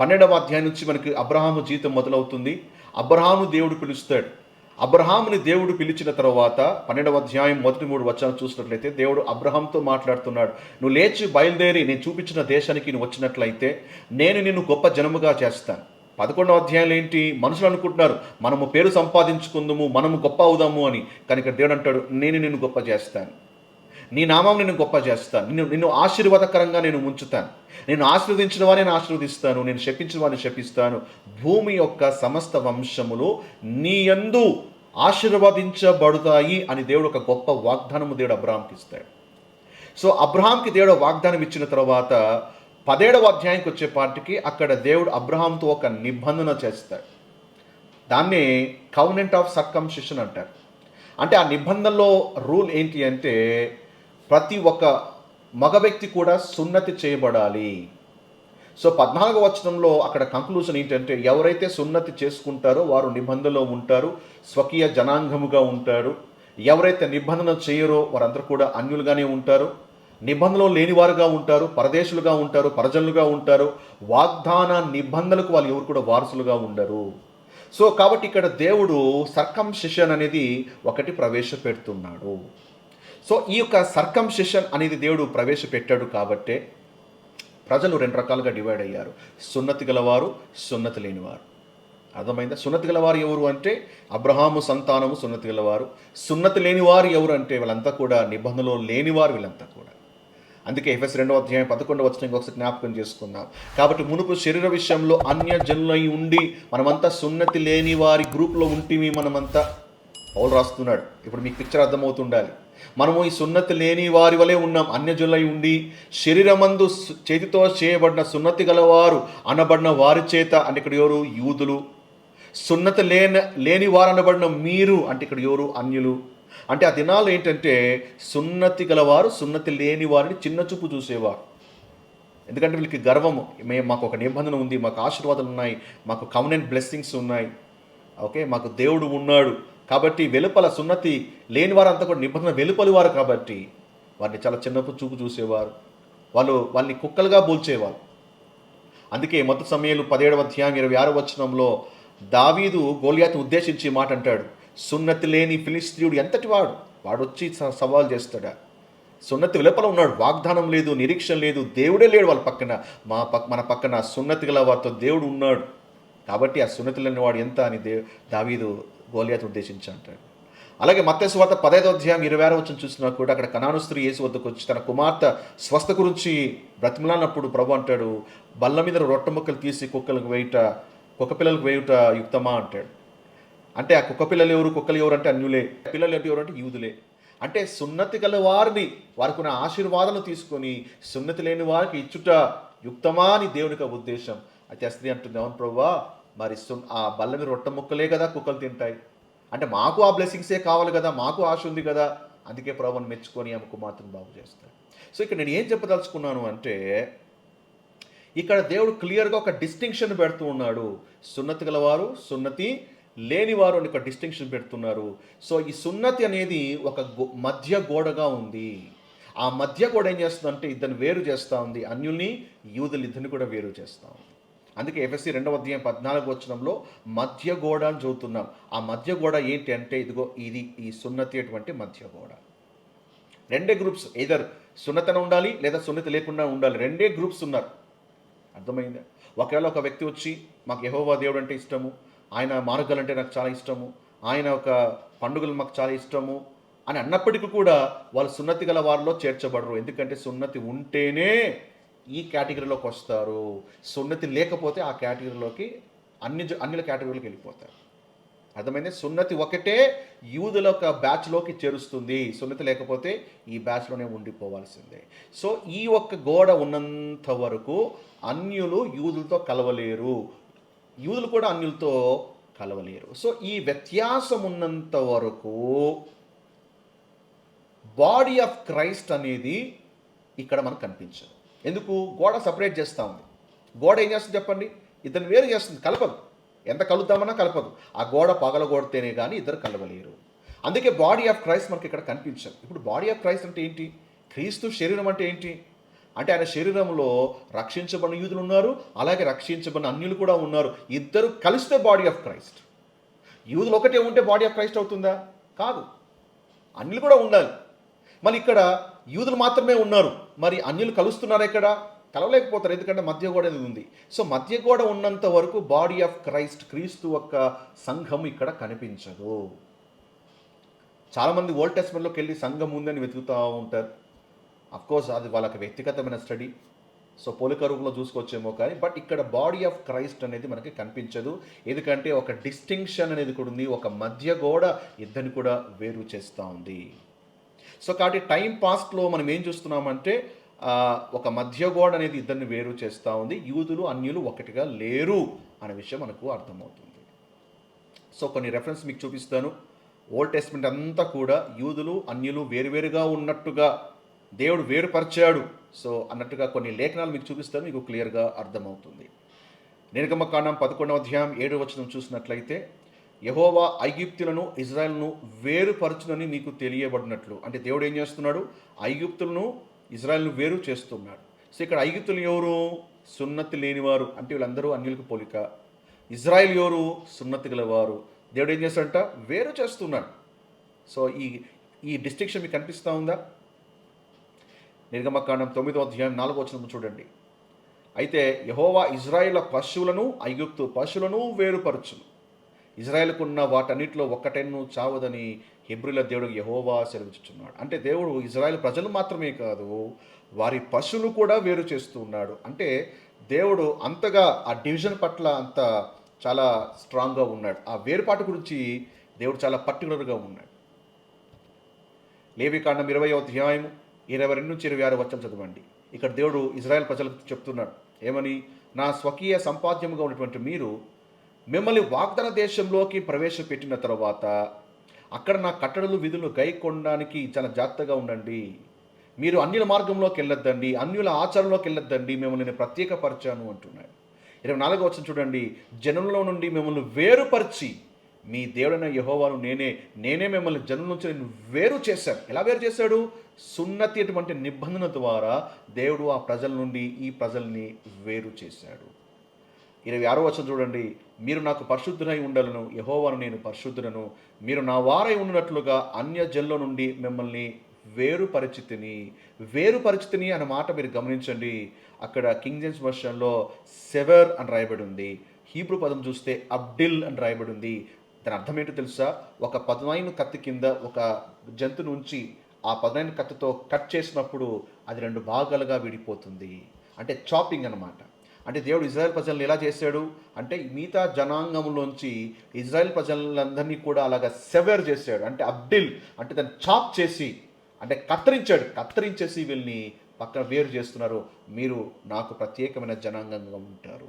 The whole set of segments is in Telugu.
పన్నెండవ అధ్యాయం నుంచి మనకి అబ్రహాము జీవితం మొదలవుతుంది. అబ్రహాము దేవుడు పిలుస్తాడు. అబ్రహాముని దేవుడు పిలిచిన తర్వాత పన్నెండవ అధ్యాయం మొదటి మూడు వచనాలు చూసినట్లయితే దేవుడు అబ్రహాంతో మాట్లాడుతున్నాడు. నువ్వు లేచి బయలుదేరి నేను చూపించిన దేశానికి నువ్వు వచ్చినట్లయితే నేను నిన్ను గొప్ప జనముగా చేస్తాను. పదకొండవ అధ్యాయంలో ఏంటి? మనుషులు అనుకుంటున్నారు మనము పేరు సంపాదించుకుందాము మనము గొప్ప అవుదాము అని. కానీ ఇక్కడ దేవుడు అంటాడు నేను నిన్ను గొప్ప చేస్తాను. నీ నామం నేను గొప్ప చేస్తాను. నిన్ను నిన్ను ఆశీర్వాదకరంగా నేను ఉంచుతాను నేను ఆశీర్వదించిన వారిని నేను ఆశీర్వదిస్తాను. నేను శపించిన వారిని శపిస్తాను. భూమి యొక్క సమస్త వంశములు నీ యందు ఆశీర్వదించబడుతాయి అని దేవుడు ఒక గొప్ప వాగ్దానము దేవుడు అబ్రహాంకి ఇస్తాడు. సో అబ్రహాంకి దేవుడు వాగ్దానం ఇచ్చిన తర్వాత పదేడవ అధ్యాయంకి వచ్చే పార్టీకి అక్కడ దేవుడు అబ్రహాంతో ఒక నిబంధన చేస్తాడు. దాన్నే కౌనెంట్ ఆఫ్ సర్కంసిషన్ అంటారు. అంటే ఆ నిబంధనలో రూల్ ఏంటి అంటే ప్రతి ఒక్క మగ వ్యక్తి కూడా సున్నతి చేయబడాలి. సో పద్నాలుగో వచనంలో అక్కడ కంక్లూజన్ ఏంటంటే ఎవరైతే సున్నతి చేసుకుంటారో వారు నిబంధనలో ఉంటారు స్వకీయ జనాంగముగా ఉంటారు. ఎవరైతే నిబంధన చేయరో వారందరూ కూడా అన్యులుగానే ఉంటారు. నిబంధనలు లేనివారుగా ఉంటారు పరదేశులుగా ఉంటారు పరజనులుగా ఉంటారు. వాగ్దాన నిబంధనలకు వాళ్ళు ఎవరు కూడా వారసులుగా ఉండరు. సో కాబట్టి ఇక్కడ దేవుడు సర్కంశిషన్ అనేది ఒకటి ప్రవేశపెడుతున్నాడు. సో ఈ యొక్క సర్కంసెషన్ అనేది దేవుడు ప్రవేశపెట్టాడు కాబట్టే ప్రజలు రెండు రకాలుగా డివైడ్ అయ్యారు. సున్నతి గలవారు సున్నతి లేనివారు. అర్థమైందా? సున్నతి గలవారు ఎవరు అంటే అబ్రహాము సంతానము సున్నతి గలవారు. సున్నతి లేనివారు ఎవరు అంటే వీళ్ళంతా కూడా నిబంధనలో లేనివారు వీళ్ళంతా కూడా. అందుకే ఎఫ్ఎస్ రెండవ అధ్యాయం పదకొండవ వచ్చిన ఇంకొకసారి జ్ఞాపకం చేసుకుందాం. కాబట్టి మునుపు శరీర విషయంలో అన్య జనులై ఉండి మనమంతా సున్నతి లేని వారి గ్రూప్లో ఉంటిమి మనమంతా. పౌలు రాస్తున్నాడు. ఇప్పుడు మీకు పిక్చర్ అర్థమవుతుండాలి. మనము ఈ సున్నతి లేని వారి వలె ఉన్నాం. అన్యజులై ఉండి శరీరమందు చేతితో చేయబడిన సున్నతి గలవారు అనబడిన వారి చేత అంటే ఇక్కడ ఎవరు? యూదులు. సున్నతి లేని లేని వారు అనబడిన మీరు అంటే ఇక్కడ ఎవరు? అన్యులు. అంటే ఆ దినాలు ఏంటంటే సున్నతి గలవారు సున్నతి లేని వారిని చిన్న చూపు చూసేవారు. ఎందుకంటే వీళ్ళకి గర్వము. మేము మాకు ఒక నిబంధన ఉంది మాకు ఆశీర్వాదాలు ఉన్నాయి మాకు కమనెంట్ బ్లెస్సింగ్స్ ఉన్నాయి. ఓకే? మాకు దేవుడు ఉన్నాడు. కాబట్టి వెలుపల సున్నతి లేని వారంతా కూడా నిబంధన వెలుపలి వారు కాబట్టి వారిని చాలా చిన్నప్పుడు చూపు చూసేవారు. వాళ్ళు వాళ్ళని కుక్కలుగా పోల్చేవారు అందుకే మొదటి సమయాలు పదిహేడవ అధ్యాయం ఇరవై ఆరో వచనంలో దావీదు గోలియాత్ ఉద్దేశించి మాట అంటాడు. సున్నతి లేని ఫిలిస్త్రీయుడు ఎంతటి వాడు? వాడు వచ్చి స- సవాల్ చేస్తాడా? సున్నతి వెలుపల ఉన్నాడు. వాగ్దానం లేదు నిరీక్షణ లేదు. దేవుడే లేడు వాళ్ళ పక్కన. మా పక్ మన పక్కన సున్నతి గల వారితో దేవుడు ఉన్నాడు. కాబట్టి ఆ సున్నతి లేని వాడు ఎంత అని దే దావీదు గోలియాత్ ఉద్దేశించి అంటాడు అలాగే మత్స్సు వార్త పదైదో అధ్యాయం ఇరవై ఆరో వచ్చిన చూసినా కూడా అక్కడ కనాను స్త్రీ యేసు వద్దకు వచ్చి తన కుమార్తె స్వస్థ గురించి బ్రతిమలానప్పుడు ప్రభు అంటాడు బల్ల మీద రొట్టె ముక్కలు తీసి కుక్కలకు వేయుట కుక్క పిల్లలకు వేయుట యుక్తమా అంటాడు. అంటే ఆ కుక్క పిల్లలు ఎవరు కుక్కలు ఎవరు అంటే అన్యులే. పిల్లలు ఎవరు అంటే యూదులే. అంటే సున్నతి గల వారిని వారికి ఆశీర్వాదాలు తీసుకొని సున్నతి లేని వారికి ఇచ్చుట యుక్తమా అని దేవునికి ఉద్దేశం. అయితే ఆ స్త్రీ అంటుంది అవును ప్రభా మరి సు ఆ మీద రొట్టె ముక్కలే కదా కుక్కలు తింటాయి. అంటే మాకు ఆ బ్లెస్సింగ్సే కావాలి కదా మాకు ఆశ ఉంది కదా అందుకే ప్రభుని మెచ్చుకొని ఆమె కుమార్తెను బాగు చేస్తాడు. సో ఇక్కడ నేను ఏం చెప్పదలుచుకున్నాను అంటే ఇక్కడ దేవుడు క్లియర్గా ఒక డిస్టింక్షన్ పెడుతూ ఉన్నాడు. సున్నతి గలవారు సున్నతి లేనివారు అని ఒక డిస్టింక్షన్ పెడుతున్నారు. సో ఈ సున్నతి అనేది ఒక గో- మధ్య గోడగా ఉంది. ఆ మధ్య గోడ ఏం చేస్తుందంటే ఇద్దరిని వేరు చేస్తూ ఉంది. అన్యుల్ని యూదులు ఇద్దరిని కూడా వేరు చేస్తూ ఉంది. అందుకే ఎఫ్ఎస్సి రెండవ అధ్యాయం పద్నాలుగు వచనంలో మధ్య గోడ అని చదువుతున్నాం. ఆ మధ్య గోడ ఏంటి అంటే ఇదిగో ఇది ఈ సున్నతి అటువంటి మధ్య గోడ. రెండే గ్రూప్స్ ఏదర్ సున్నతన ఉండాలి లేదా సున్నతి లేకుండా ఉండాలి. రెండే గ్రూప్స్ ఉన్నారు. అర్థమైందా? ఒకవేళ ఒక వ్యక్తి వచ్చి మాకు యహోవా దేవుడు అంటే ఇష్టము ఆయన మార్గాలు అంటే నాకు చాలా ఇష్టము ఆయన ఒక పండుగలు మాకు చాలా ఇష్టము అని అన్నప్పటికీ కూడా వాళ్ళు సున్నతి గల వారిలో చేర్చబడరు. ఎందుకంటే సున్నతి ఉంటేనే ఈ కేటగిరీలోకి వస్తారు. సున్నతి లేకపోతే ఆ కేటగిరీలోకి అన్ని జ- అన్నిల కేటగిరీలోకి వెళ్ళిపోతారు. అర్థమైంది? సున్నతి ఒకటే యూదుల ఒక బ్యాచ్లోకి చేరుస్తుంది. సున్నతి లేకపోతే ఈ బ్యాచ్లోనే ఉండిపోవాల్సిందే. సో ఈ ఒక్క గోడ ఉన్నంత వరకు అన్యులు యూదులతో కలవలేరు. యూదులు కూడా అన్యులతో కలవలేరు. సో ఈ వ్యత్యాసం ఉన్నంత వరకు బాడీ ఆఫ్ క్రైస్ట్ అనేది ఇక్కడ మనకు కనిపించదు. ఎందుకు గోడ సపరేట్ చేస్తూ ఉంది? గోడ ఏం చేస్తుంది చెప్పండి? ఇద్దరిని వేరు చేస్తుంది కలపదు. ఎంత కలుద్దామన్నా కలపదు. ఆ గోడ పగలగొడితేనే కానీ ఇద్దరు కలవలేరు. అందుకే బాడీ ఆఫ్ క్రైస్ట్ మనకి ఇక్కడ కనిపించదు. ఇప్పుడు బాడీ ఆఫ్ క్రైస్ట్ అంటే ఏంటి? క్రీస్తు శరీరం అంటే ఏంటి? అంటే ఆయన శరీరంలో రక్షించబడిన యూదులు ఉన్నారు అలాగే రక్షించబడిన అన్యులు కూడా ఉన్నారు. ఇద్దరు కలిస్తే బాడీ ఆఫ్ క్రైస్ట్ యూదులు ఒకటే ఉంటే బాడీ ఆఫ్ క్రైస్ట్ అవుతుందా? కాదు. అన్యులు కూడా ఉండాలి. మళ్ళీ ఇక్కడ యూదులు మాత్రమే ఉన్నారు. మరి అన్యులు కలుస్తున్నారు ఇక్కడ? కలవలేకపోతారు. ఎందుకంటే మధ్య గోడ అనేది ఉంది. సో మధ్య గోడ ఉన్నంత వరకు బాడీ ఆఫ్ క్రైస్ట్ క్రీస్తు యొక్క సంఘం ఇక్కడ కనిపించదు. చాలామంది ఓల్డ్ టెస్ట్మెంట్లోకి వెళ్ళి సంఘం ఉందని వెతుకుతూ ఉంటారు. అఫ్కోర్స్ అది వాళ్ళకి వ్యక్తిగతమైన స్టడీ. సో పోలిక రూపంలో చూసుకోవచ్చేమో కానీ బట్ ఇక్కడ బాడీ ఆఫ్ క్రైస్ట్ అనేది మనకి కనిపించదు. ఎందుకంటే ఒక డిస్టింక్షన్ అనేది కూడా ఉంది. ఒక మధ్య గోడ ఇద్దరిని కూడా వేరు చేస్తూ ఉంది. సో కాబట్టి టైం పాస్ట్లో మనం ఏం చూస్తున్నామంటే ఒక మధ్య గోడ అనేది ఇద్దరిని వేరు చేస్తూ ఉంది. యూదులు అన్యులు ఒకటిగా లేరు అనే విషయం మనకు అర్థమవుతుంది. సో కొన్ని రెఫరెన్స్ మీకు చూపిస్తాను. ఓల్డ్ టెస్ట్మెంట్ అంతా కూడా యూదులు అన్యులు వేరువేరుగా ఉన్నట్టుగా దేవుడు వేరుపరిచాడు. సో అన్నట్టుగా కొన్ని లేఖనాలు మీకు చూపిస్తాను మీకు క్లియర్గా అర్థమవుతుంది. నిర్గమకాండం పదకొండవ అధ్యాయం ఏడు వచనం చూసినట్లయితే యహోవా ఐగుప్తులను ఇజ్రాయెల్ను వేరుపరచునని మీకు తెలియబడినట్లు. అంటే దేవుడు ఏం చేస్తున్నాడు? ఐగుప్తులను ఇజ్రాయెల్ను వేరు చేస్తున్నాడు. సో ఇక్కడ ఐగుప్తులు ఎవరు? సున్నతి లేనివారు. అంటే వీళ్ళందరూ అన్యులకు పోలిక. ఇజ్రాయెల్ ఎవరు? సున్నతి గలవారు. దేవుడు ఏం చేస్తాడంట? వేరు చేస్తున్నాడు. సో ఈ ఈ డిస్టింక్షన్ మీకు కనిపిస్తూ ఉందా? నిర్గమకాండం తొమ్మిదో అధ్యాయం నాలుగో వచ్చిన చూడండి. అయితే యహోవా ఇజ్రాయేల్ పశువులను ఐగుప్తు పశువులను వేరుపరచును. ఇజ్రాయెల్కున్న వాటన్నిటిలో ఒక్కటెన్ను చావదని హెబ్రిల దేవుడు యహోవా సెలవిచ్చుచున్నాడు. అంటే దేవుడు ఇజ్రాయెల్ ప్రజలు మాత్రమే కాదు వారి పశువులు కూడా వేరు చేస్తూ ఉన్నాడు. అంటే దేవుడు అంతగా ఆ డివిజన్ పట్ల అంత చాలా స్ట్రాంగ్గా ఉన్నాడు. ఆ వేరుపాటు గురించి దేవుడు చాలా పర్టికులర్గా ఉన్నాడు. లేవికాండం ఇరవై అధ్యాయం ఇరవై రెండు నుంచి ఇరవై ఆరు వచ్చం చదవండి. ఇక్కడ దేవుడు ఇజ్రాయెల్ ప్రజలకు చెప్తున్నాడు. ఏమని? నా స్వకీయ సంపాద్యముగా ఉన్నటువంటి మీరు మిమ్మల్ని వాగ్దాన దేశంలోకి ప్రవేశపెట్టిన తర్వాత అక్కడ నా కట్టడలు విధులు గైకొనడానికి చాలా జాగ్రత్తగా ఉండండి. మీరు అన్యుల మార్గంలోకి వెళ్ళొద్దండి అన్యుల ఆచారంలోకి వెళ్ళొద్దండి మిమ్మల్ని నేను ప్రత్యేకపరిచాను అంటున్నాడు ఇరవై నాలుగో వచ్చిన చూడండి. జనంలో నుండి మిమ్మల్ని వేరుపరిచి మీ దేవుడైన యహోవాను నేనే నేనే మిమ్మల్ని జనం నుంచి నేను వేరు చేశాను. ఎలా వేరు చేశాడు? సున్నతి అటువంటి నిబంధన ద్వారా దేవుడు ఆ ప్రజల నుండి ఈ ప్రజల్ని వేరు చేశాడు. ఇరవై ఆరో వచ్చిన చూడండి. మీరు నాకు పరిశుద్ధులై ఉండాలను యహోవాను నేను పరిశుద్ధులను మీరు నా వారై ఉన్నట్లుగా అన్య జన్ల నుండి మిమ్మల్ని వేరు పరిచితిని వేరు పరిచితిని అన్న మాట మీరు గమనించండి. అక్కడ కింగ్ జేమ్స్ వర్షన్లో సెవర్ అని రాయబడి ఉంది. హీబ్రూ పదం చూస్తే అబ్డిల్ అని రాయబడి ఉంది. దాని అర్థం ఏంటో తెలుసా? ఒక పదునైన కత్తి కింద ఒక జంతు నుంచి ఆ పదునైన కత్తితో కట్ చేసినప్పుడు అది రెండు భాగాలుగా విడిపోతుంది. అంటే చాపింగ్ అనమాట అంటే దేవుడు ఇజ్రాయెల్ ప్రజలను ఎలా చేశాడు? అంటే మిగతా జనాంగంలోంచి ఇజ్రాయెల్ ప్రజలందరినీ కూడా అలాగా సెవెర్ చేశాడు. అంటే అబ్డిల్ అంటే దాన్ని చాప్ చేసి అంటే కత్తిరించాడు. కత్తిరించేసి వీళ్ళని పక్కన వేరు చేస్తున్నారు. మీరు నాకు ప్రత్యేకమైన జనాంగంగా ఉంటారు.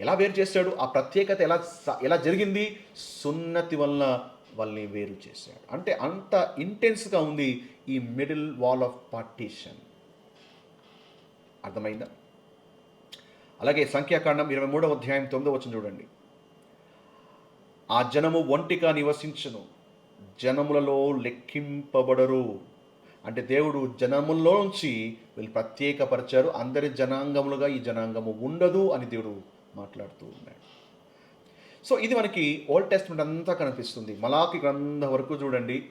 ఎలా వేరు చేశాడు? ఆ ప్రత్యేకత ఎలా ఎలా జరిగింది? సున్నతి వల్ల వాళ్ళని వేరు చేశాడు. అంటే అంత ఇంటెన్స్గా ఉంది ఈ మిడిల్ వాల్ ఆఫ్ పార్టీషన్ అర్థమైందా? అలాగే సంఖ్యాకాండం ఇరవై మూడవ అధ్యాయం తొమ్మిదవ వచ్చిన చూడండి. ఆ జనము ఒంటిగా నివసించును జనములలో లెక్కింపబడరు. అంటే దేవుడు జనముల్లో నుంచి వీళ్ళు ప్రత్యేకపరిచారు అందరి జనాంగములుగా ఈ జనాంగము ఉండదు అని దేవుడు మాట్లాడుతూ ఉన్నాడు. సో ఇది మనకి ఓల్డ్ టెస్ట్మెంట్ అంతా కనిపిస్తుంది. మలాకి గ్రంథం వరకు చూడండి.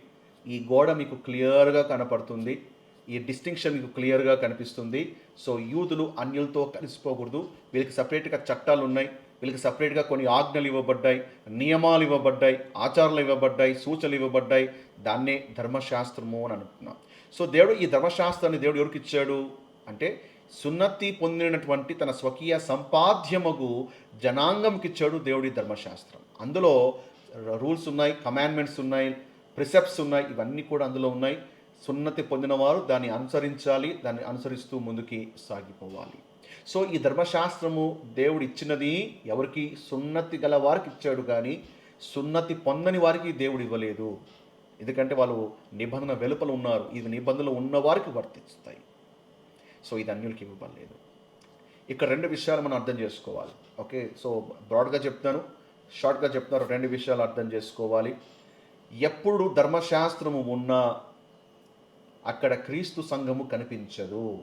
ఈ గోడ మీకు క్లియర్గా కనపడుతుంది. ఈ డిస్టింక్షన్ మీకు క్లియర్గా కనిపిస్తుంది. సో యూదులు అన్యులతో కలిసిపోకూడదు. వీళ్ళకి సపరేట్గా చట్టాలు ఉన్నాయి వీళ్ళకి సపరేట్గా కొన్ని ఆజ్ఞలు ఇవ్వబడ్డాయి. నియమాలు ఇవ్వబడ్డాయి. ఆచారాలు ఇవ్వబడ్డాయి. సూచనలు ఇవ్వబడ్డాయి. దాన్నే ధర్మశాస్త్రము అని అంటున్నాం సో దేవుడు ఈ ధర్మశాస్త్రాన్ని దేవుడు ఎవరికి ఇచ్చాడు? అంటే సున్నతి పొందినటువంటి తన స్వకీయ సంపాద్యమగు జనాంగంకి ఇచ్చాడు దేవుడి ధర్మశాస్త్రం. అందులో రూల్స్ ఉన్నాయి కమాండ్మెంట్స్ ఉన్నాయి ప్రిసెప్ట్స్ ఉన్నాయి ఇవన్నీ కూడా అందులో ఉన్నాయి. సున్నతి పొందినవారు దాన్ని అనుసరించాలి దాన్ని అనుసరిస్తూ ముందుకి సాగిపోవాలి. సో ఈ ధర్మశాస్త్రము దేవుడు ఇచ్చినది ఎవరికి సున్నతి గల వారికి ఇచ్చాడు కానీ సున్నతి పొందని వారికి దేవుడు ఇవ్వలేదు. ఎందుకంటే వాళ్ళు నిబంధన వెలుపల ఉన్నారు. ఇది నిబంధనలు ఉన్న వారికి వర్తిస్తాయి. సో ఇది అన్యులకి ఇవ్వబడలేదు. ఇక్కడ రెండు విషయాలు మనం అర్థం చేసుకోవాలి. ఓకే సో బ్రాడ్గా చెప్తాను షార్ట్గా చెప్తున్నారు రెండు విషయాలు అర్థం చేసుకోవాలి. ఎప్పుడు ధర్మశాస్త్రము ఉన్నా అక్కడ క్రీస్తు సంఘము కనిపించదు.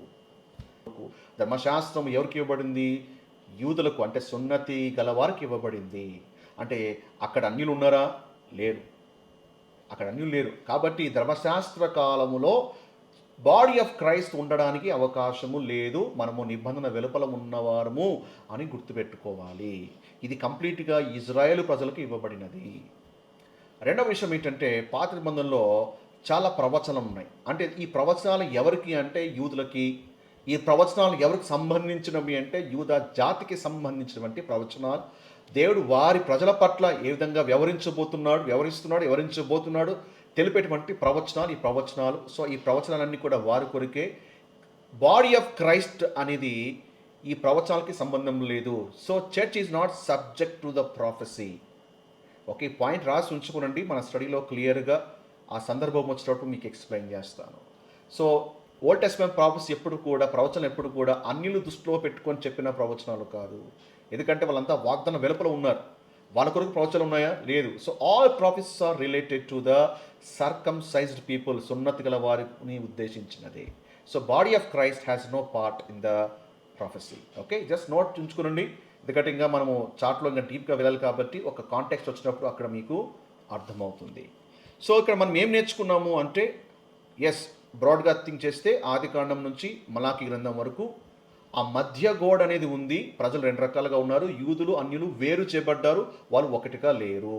ధర్మశాస్త్రం ఎవరికి ఇవ్వబడింది? యూదులకు అంటే సున్నతి గలవారికి ఇవ్వబడింది. అంటే అక్కడ అన్యులు ఉన్నారా? లేరు. అక్కడ అన్యులు లేరు. కాబట్టి ధర్మశాస్త్ర కాలములో బాడీ ఆఫ్ క్రైస్ట్ ఉండడానికి అవకాశము లేదు. మనము నిబంధన వెలుపల ఉన్నవారము అని గుర్తుపెట్టుకోవాలి. ఇది కంప్లీట్గా ఇజ్రాయేల్ ప్రజలకు ఇవ్వబడినది. రెండవ విషయం ఏంటంటే పాత నిబంధనలో చాలా ప్రవచనాలు ఉన్నాయి. అంటే ఈ ప్రవచనాలు ఎవరికి అంటే యూదులకి ఈ ప్రవచనాలు ఎవరికి సంబంధించినవి అంటే యూద జాతికి సంబంధించినటువంటి ప్రవచనాలు. దేవుడు వారి ప్రజల పట్ల ఏ విధంగా వ్యవహరించబోతున్నాడు వ్యవహరిస్తున్నాడు వ్యవహరించబోతున్నాడు తెలిపేటువంటి ప్రవచనాలు ఈ ప్రవచనాలు. సో ఈ ప్రవచనాలన్నీ కూడా వారి కొరికే. బాడీ ఆఫ్ క్రైస్ట్ అనేది ఈ ప్రవచనాలకి సంబంధం లేదు. So church is not subject to the prophecy okay point రాసి ఉంచుకునండి మన స్టడీలో క్లియర్గా. ఆ సందర్భం వచ్చినప్పుడు మీకు ఎక్స్ప్లెయిన్ చేస్తాను. సో ఓల్డ్ టెస్ట్మెంట్ ప్రాఫెస్ ఎప్పుడు కూడా ప్రవచనం ఎప్పుడు కూడా అన్నిలు దృష్టిలో పెట్టుకొని చెప్పిన ప్రవచనాలు కాదు. ఎందుకంటే వాళ్ళంతా వాగ్దానం వెలుపల ఉన్నారు. వాళ్ళ కొరకు ప్రవచనాలు ఉన్నాయా? లేదు. So all prophets are related to the circumcised people సున్నతి గల వారిని ఉద్దేశించినది. So body of Christ has no part in the prophecy okay just note ఉంచుకునండి ఎందుకంటే ఇంకా మనము చాట్లో ఇంకా డీప్గా వెళ్ళాలి కాబట్టి ఒక కాంటెక్స్ట్ వచ్చినప్పుడు అక్కడ మీకు అర్థమవుతుంది. సో ఇక్కడ మనం ఏం నేర్చుకున్నాము అంటే ఎస్ బ్రాడ్గా థింక్ చేస్తే ఆది కాండం నుంచి మలాకి గ్రంథం వరకు ఆ మధ్య గోడ అనేది ఉంది. ప్రజలు రెండు రకాలుగా ఉన్నారు. యూదులు అన్యులు వేరు చేపడ్డారు. వాళ్ళు ఒకటిగా లేరు.